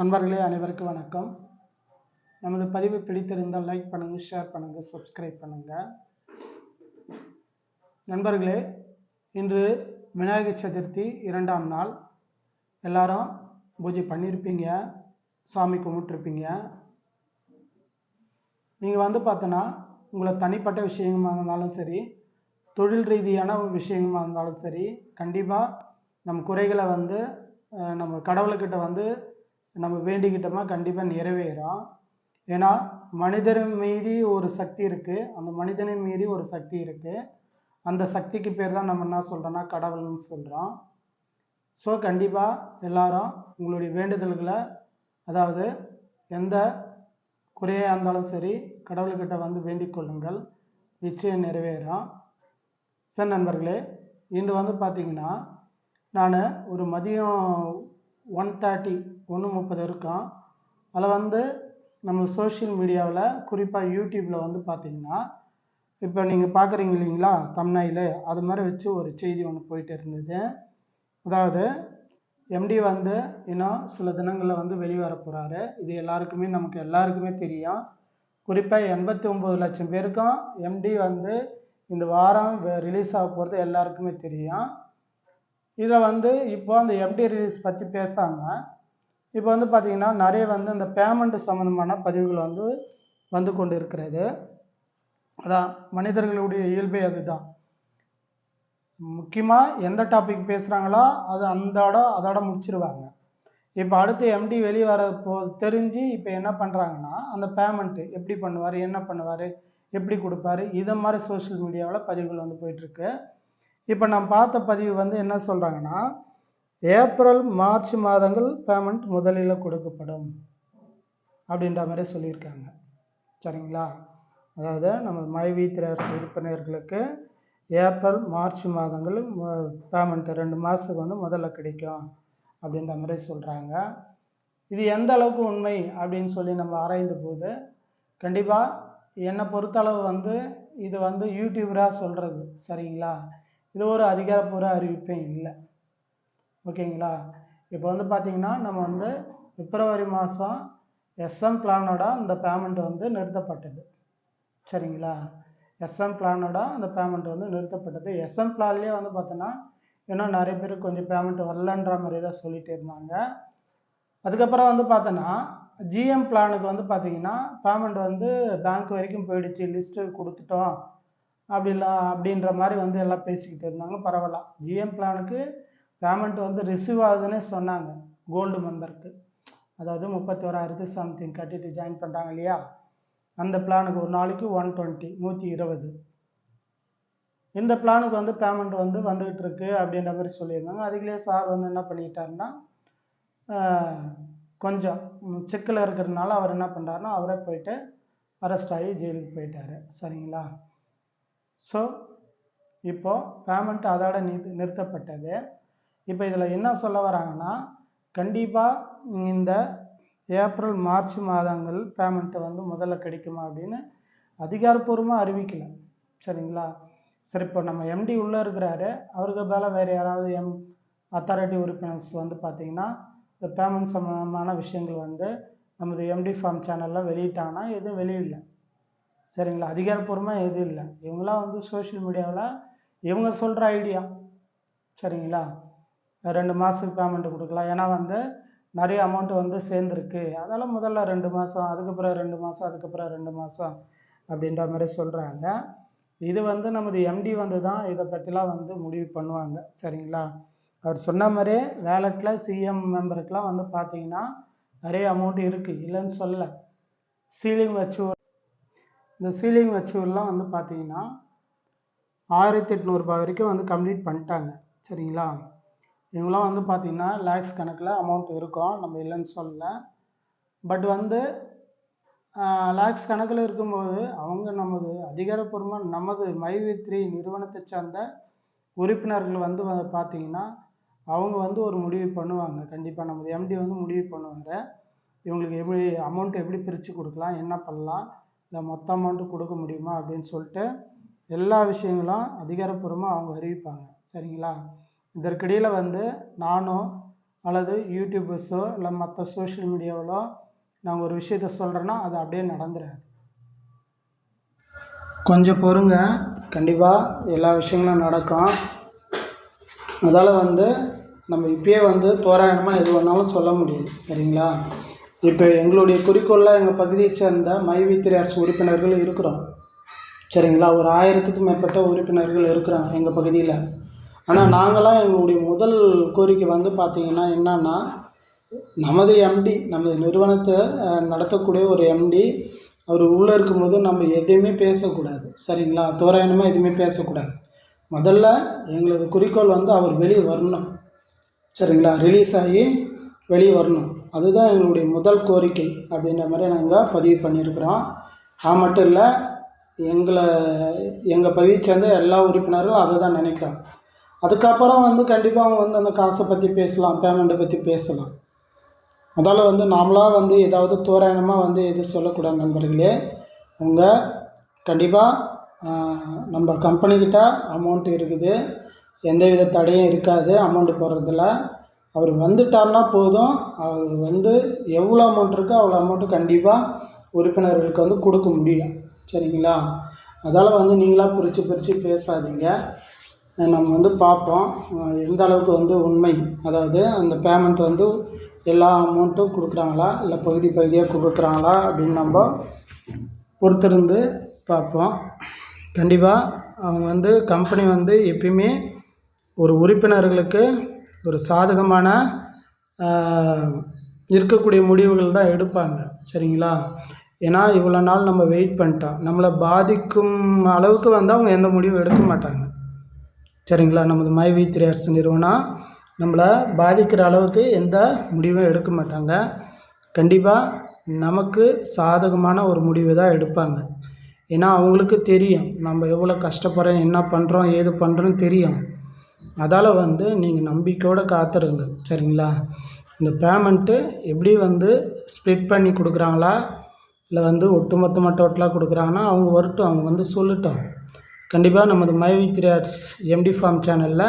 நண்பர்களே அனைவருக்கும் வணக்கம். நமது பதிவு பிடித்திருந்தால் லைக் பண்ணுங்கள் ஷேர் பண்ணுங்கள் சப்ஸ்கிரைப் பண்ணுங்கள் நண்பர்களே இன்று விநாயகர் சதுர்த்தி இரண்டாம் நாள். எல்லாரும் பூஜை பண்ணியிருப்பீங்க சாமி கும்பிட்டுருப்பீங்க. நீங்கள் வந்து பார்த்தோன்னா உங்களை தனிப்பட்ட விஷயமாக இருந்தாலும் சரி தொழில் ரீதியான விஷயமாக இருந்தாலும் சரி கண்டிப்பாக நம் குறைகளை வந்து நம்ம கடவுள்கிட்ட வந்து நம்ம வேண்டிக்கிட்டோமா கண்டிப்பாக நிறைவேறும். ஏன்னா மனிதரின் மீறி ஒரு சக்தி இருக்குது அந்த மனிதனின் மீறி ஒரு சக்தி இருக்குது அந்த சக்திக்கு பேர் தான் நம்ம என்ன சொல்கிறோன்னா கடவுள்னு சொல்கிறோம் ஸோ கண்டிப்பாக எல்லாரும் உங்களுடைய வேண்டுதல்களை அதாவது எந்த குறையாக இருந்தாலும் சரி கடவுள்கிட்ட வந்து வேண்டிக் கொள்ளுங்கள். நிச்சயம் நிறைவேறும். சார் நண்பர்களே இன்று வந்து பார்த்தீங்கன்னா நான் ஒரு மதியம் ஒன் தேர்ட்டி ஒன்று முப்பது இருக்கும் அதில் வந்து நம்ம சோஷியல் மீடியாவில் குறிப்பாக யூடியூப்பில் வந்து பார்த்தீங்கன்னா இப்போ நீங்கள் பார்க்குறீங்க இல்லைங்களா தம்னாயில் அது மாதிரி வச்சு ஒரு செய்தி ஒன்று போயிட்டு இருந்தது. அதாவது எம்டி வந்து இன்னும் சில தினங்களில் வந்து வெளிவர போகிறாரு இது எல்லாருக்குமே நமக்கு எல்லாருக்குமே தெரியும். குறிப்பாக எண்பத்தி ஒம்பது லட்சம் பேருக்கும் எம்டி வந்து இந்த வாரம் ரிலீஸ் ஆக போகிறது எல்லாருக்குமே தெரியும். இதில் வந்து இப்போ அந்த எம்டி ரிலீஸ் பற்றி பேசாமல் இப்போ வந்து பார்த்திங்கன்னா நிறைய வந்து இந்த பேமெண்ட் சம்மந்தமான பதிவுகள் வந்து வந்து கொண்டு இருக்கிறது அதான் மனிதர்களுடைய இயல்பே அதுதான். முக்கியமாக எந்த டாபிக் பேசுகிறாங்களோ அது அந்தோட அதோட முடிச்சிருவாங்க. இப்போ அடுத்து எம்டி வெளியே வர போ தெரிஞ்சு இப்போ என்ன பண்ணுறாங்கன்னா அந்த பேமெண்ட்டு எப்படி பண்ணுவார் என்ன பண்ணுவார் எப்படி கொடுப்பாரு இதை மாதிரி சோஷியல் மீடியாவில் பதிவுகள் வந்து போயிட்டுருக்கு இப்போ நான் பார்த்த பதிவு வந்து என்ன சொல்கிறாங்கன்னா ஏப்ரல் மார்ச் மாதங்கள் பேமெண்ட் முதலில் கொடுக்கப்படும். அப்படின்ற மாதிரி சொல்லியிருக்காங்க. சரிங்களா? அதாவது நம்ம மைவி திரேஸ் உறுப்பினர்களுக்கு ஏப்ரல் மார்ச் மாதங்கள் பேமெண்ட் ரெண்டு மாதத்துக்கு வந்து முதல்ல கிடைக்கும் அப்படின்ற மாதிரி சொல்கிறாங்க இது எந்த அளவுக்கு உண்மை அப்படின்னு சொல்லி நம்ம ஆராய்ந்த போது கண்டிப்பாக என்னை பொறுத்தளவு வந்து இது வந்து யூடியூபராக சொல்கிறது சரிங்களா? இது ஒரு அதிகாரப்பூர்வ அறிவிப்பே இல்லை. ஓகேங்களா? இப்போ வந்து பார்த்திங்கன்னா நம்ம வந்து பிப்ரவரி மாதம் எஸ்எம் பிளானோட அந்த பேமெண்ட் வந்து நிறுத்தப்பட்டது. சரிங்களா? எஸ்எம் பிளானோட அந்த பேமெண்ட் வந்து நிறுத்தப்பட்டது. எஸ்எம் பிளான்லேயே வந்து பார்த்தோன்னா இன்னும் நிறைய பேர் கொஞ்சம் பேமெண்ட் வரலன்ற மாதிரி தான் சொல்லிட்டு இருந்தாங்க. அதுக்கப்புறம் வந்து பார்த்தோன்னா ஜிஎம் பிளானுக்கு வந்து பார்த்தீங்கன்னா பேமெண்ட் வந்து பேங்க் வரைக்கும் போயிடுச்சு. லிஸ்ட்டு கொடுத்துட்டோம். அப்படிலாம் அப்படின்ற மாதிரி வந்து எல்லாம் பேசிக்கிட்டு இருந்தாங்க. பரவாயில்ல. ஜிஎம் பிளானுக்கு பேமெண்ட் வந்து ரிசீவ் ஆகுதுன்னே சொன்னாங்க. கோல்டு மெம்பருக்கு அதாவது முப்பத்தோராயிரத்து சம்திங் கட்டிட்டு ஜாயின் பண்ணுறாங்க இல்லையா? அந்த பிளானுக்கு ஒரு நாளைக்கு ஒன் டுவெண்ட்டி நூற்றி இருபது. இந்த பிளானுக்கு வந்து பேமெண்ட் வந்து வந்துகிட்டு இருக்கு அப்படின்ற மாதிரி சொல்லியிருந்தாங்க. அதுக்குள்ளே சார் வந்து என்ன பண்ணிக்கிட்டாருன்னா கொஞ்சம் சிக்கல் இருக்கிறதுனால அவர் என்ன பண்ணுறாருன்னா அவரே போயிட்டு அரெஸ்ட் ஆகி ஜெயிலுக்கு போயிட்டாரு. சரிங்களா? ஸோ இப்போ பேமெண்ட் அதோட நிறுத்தப்பட்டது. இப்போ இதில் என்ன சொல்ல வராங்கன்னா கண்டிப்பாக இந்த ஏப்ரல் மார்ச் மாதங்கள் பேமெண்ட்டு வந்து முதல்ல கிடைக்குமா அப்படின்னு அதிகாரப்பூர்வமாக அறிவிக்கல. சரிங்களா? சரி இப்போ நம்ம எம்டி உள்ளே இருக்கிறாரு. அவருக்கு மேலே வேறு யாராவது எம் அத்தாரிட்டி உறுப்பினர்ஸ் வந்து பார்த்தீங்கன்னா இந்த பேமெண்ட் சம்மந்தமான விஷயங்கள் வந்து நமது எம்டி ஃபார்ம் சேனலில் வெளியிட்டாங்கன்னா எதுவும் வெளியிடல சரிங்களா? அதிகாரப்பூர்வமாக எதுவும் இல்லை. இவங்களாம் வந்து சோஷியல் மீடியாவில் இவங்க சொல்கிற ஐடியா சரிங்களா? ரெண்டு மாதத்துக்கு பேமெண்ட் கொடுக்கலாம். ஏன்னா வந்து நிறைய அமௌண்ட்டு வந்து சேர்ந்துருக்கு. அதெல்லாம் முதல்ல ரெண்டு மாதம் அதுக்கப்புறம் ரெண்டு மாதம் அதுக்கப்புறம் ரெண்டு மாதம் அப்படின்ற மாதிரி சொல்கிறாங்க இது வந்து நமது எம்டி வந்து தான் இதை பற்றிலாம் வந்து முடிவு பண்ணுவாங்க. சரிங்களா? அவர் சொன்ன மாதிரியே வேலெட்டில் சிஎம் மெம்பருக்கெலாம் வந்து பார்த்தீங்கன்னா நிறைய அமௌண்ட் இருக்குது இல்லைன்னு சொல்ல சீலிங் வச்சு இந்த சீலிங் வச்சூர்லாம் வந்து பார்த்தீங்கன்னா ஆயிரத்தி எட்நூறுபா வரைக்கும் வந்து கம்ப்ளீட் பண்ணிட்டாங்க. சரிங்களா? இவங்களாம் வந்து பார்த்தீங்கன்னா லேக்ஸ் கணக்கில் அமௌண்ட் இருக்கும் நம்ம இல்லைன்னு சொல்லல. பட் வந்து லேக்ஸ் கணக்கில் இருக்கும்போது அவங்க நமது அதிகாரப்பூர்வமாக நமது மைவி த்ரீ நிறுவனத்தை சார்ந்த உறுப்பினர்கள் வந்து பார்த்தீங்கன்னா அவங்க வந்து ஒரு முடிவு பண்ணுவாங்க. கண்டிப்பாக நமது எம்டி வந்து முடிவு பண்ணுவாங்க இவங்களுக்கு எப்படி அமௌண்ட் எப்படி பிரித்து கொடுக்கலாம் என்ன பண்ணலாம் இல்லை மொத்த அமௌண்ட்டு கொடுக்க முடியுமா அப்படின்னு சொல்லிட்டு எல்லா விஷயங்களும் அதிகாரப்பூர்வமாக அவங்க அறிவிப்பாங்க. சரிங்களா? இதற்கிடையில் வந்து நானோ அல்லது யூடியூபர்ஸோ இல்லை மற்ற சோஷியல் மீடியாவிலோ நான் ஒரு விஷயத்த சொல்கிறேன்னா அது அப்படியே நடந்துடாது கொஞ்சம் பொறுங்க. கண்டிப்பாக எல்லா விஷயங்களும் நடக்கும். அதால் வந்து நம்ம இப்பயே வந்து தோராயமாக எது வேணாலும் சொல்ல முடியாது சரிங்களா? இப்போ எங்களுடைய குறிக்கோளில் எங்கள் பகுதியை சேர்ந்த மைவி அரசு உறுப்பினர்கள் இருக்கிறோம். சரிங்களா? ஒரு ஆயிரத்துக்கும் மேற்பட்ட உறுப்பினர்கள் இருக்கிறோம் எங்கள் பகுதியில். ஆனால் நாங்களாம் எங்களுடைய முதல் கோரிக்கை வந்து பார்த்திங்கன்னா என்னன்னா நமது எம்டி நமது நிறுவனத்தை நடத்தக்கூடிய ஒரு எம்டி அவர் உள்ளே இருக்கும்போது நம்ம எதையுமே பேசக்கூடாது. சரிங்களா? தோராயணமாக எதுவுமே பேசக்கூடாது. முதல்ல எங்களது குறிக்கோள் வந்து அவர் வெளியே வரணும். சரிங்களா? ரிலீஸ் ஆகி வெளியே வரணும். அதுதான் எங்களுடைய முதல் கோரிக்கை அப்படின்ற மாதிரி நாங்கள் பதிவு பண்ணியிருக்கிறோம். அது மட்டும் இல்லை எங்களை எங்கள் பகுதியை சேர்ந்த எல்லா உறுப்பினர்களும் அதை தான் நினைக்கிறோம் அதுக்கப்புறம் வந்து கண்டிப்பாக அவங்க வந்து அந்த காசை பற்றி பேசலாம் பேமெண்ட்டை பற்றி பேசலாம். அதால் வந்து நாமளாக வந்து ஏதாவது தோராயணமாக வந்து எதுவும் சொல்லக்கூடாது நண்பர்களே. உங்கள் கண்டிப்பாக நம்ம கம்பெனிக்கிட்ட அமௌண்ட் இருக்குது. எந்த வித தடையும் இருக்காது அமௌண்ட் போடுறதில்ல. அவர் வந்துட்டார்னா போதும். அவர் வந்து எவ்வளோ அமௌண்ட் இருக்கோ அவ்வளோ அமௌண்ட்டு கண்டிப்பாக உறுப்பினர்களுக்கு வந்து கொடுக்க முடியும். சரிங்களா? அதால் வந்து நீங்களாக பிரித்து பிரித்து பேசாதீங்க. நம்ம வந்து பார்ப்போம். எந்த அளவுக்கு வந்து உண்மை? அதாவது அந்த பேமெண்ட் வந்து எல்லா அமௌண்ட்டும் கொடுக்குறாங்களா? இல்லை பகுதி பகுதியாக கொடுக்குறாங்களா? அப்படின்னு நம்ம பொறுத்திருந்து பார்ப்போம். கண்டிப்பாக அவங்க வந்து கம்பெனி வந்து எப்பயுமே ஒரு உறுப்பினர்களுக்கு ஒரு சாதகமான இருக்கக்கூடிய முடிவுகள் தான் எடுப்பாங்க. சரிங்களா? ஏன்னா இவ்வளோ நாள் நம்ம வெயிட் பண்ணிட்டோம். நம்மளை பாதிக்கும் அளவுக்கு வந்து அவங்க எந்த முடிவும் எடுக்க மாட்டாங்க. சரிங்களா? நமது மைவி த்ரீ நிறுவனம் நம்மளை பாதிக்கிற அளவுக்கு எந்த முடிவும் எடுக்க மாட்டாங்க. கண்டிப்பாக நமக்கு சாதகமான ஒரு முடிவு தான் எடுப்பாங்க. ஏன்னா அவங்களுக்கு தெரியும். நம்ம எவ்வளோ கஷ்டப்படுறோம் என்ன பண்ணுறோம் ஏது பண்ணுறோன்னு தெரியும். அதால் வந்து நீங்கள் நம்பிக்கையோடு காத்துருங்க. சரிங்களா? இந்த பேமெண்ட்டு எப்படி வந்து ஸ்ப்ளிட் பண்ணி கொடுக்குறாங்களா? இல்லை வந்து ஒட்டுமொத்தமாக டோட்டலாக கொடுக்குறாங்கன்னா அவங்க வரட்டும். அவங்க வந்து சொல்லட்டும். கண்டிப்பாக நமது மைவி த்ரீ ஆர்ட்ஸ் எம்டி ஃபார்ம் சேனலில்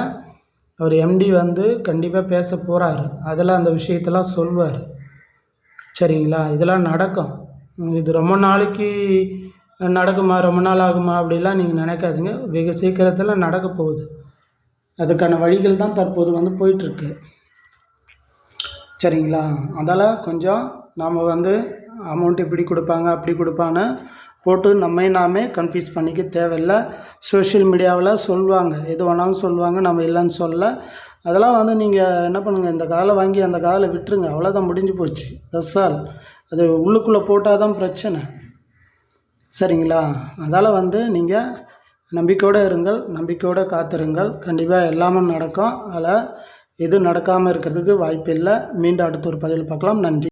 அவர் எம்டி வந்து கண்டிப்பாக பேச போகிறாரு அதில் அந்த விஷயத்தெல்லாம் சொல்வார். சரிங்களா? இதெல்லாம் நடக்கும். இது ரொம்ப நாளைக்கு நடக்குமா? ரொம்ப நாள் ஆகுமா? அப்படிலாம் நீங்கள் நினைக்காதீங்க. வெகு சீக்கிரத்தில் நடக்க போகுது. அதுக்கான வழிகள் தான் தற்போது வந்து போயிட்டுருக்கு. சரிங்களா? அதால் கொஞ்சம் நாம் வந்து அமௌண்ட் இப்படி கொடுப்பாங்க அப்படி கொடுப்பான்னு போட்டு நம்மை நாமே கன்ஃபியூஸ் பண்ணிக்க தேவையில்லை. சோஷியல் மீடியாவில் சொல்லுவாங்க எது வேணாலும் சொல்லுவாங்க நம்ம இல்லைன்னு சொல்ல. அதெல்லாம் வந்து நீங்கள் என்ன பண்ணுங்கள் இந்த காலை வாங்கி அந்த காலை விட்டுருங்க. அவ்வளோதான் முடிஞ்சு போச்சு. தசால் அது உள்ளுக்குள்ளே போட்டால் தான் பிரச்சனை. சரிங்களா? அதால் வந்து நீங்கள் நம்பிக்கையோடு இருங்கள். நம்பிக்கையோடு காத்திருங்கள். கண்டிப்பாக எல்லாமே நடக்கும். அதில் எதுவும் நடக்காமல் இருக்கிறதுக்கு வாய்ப்பு இல்லை மீண்டும் அடுத்த ஒரு பதிவில் பார்க்கலாம். நன்றி.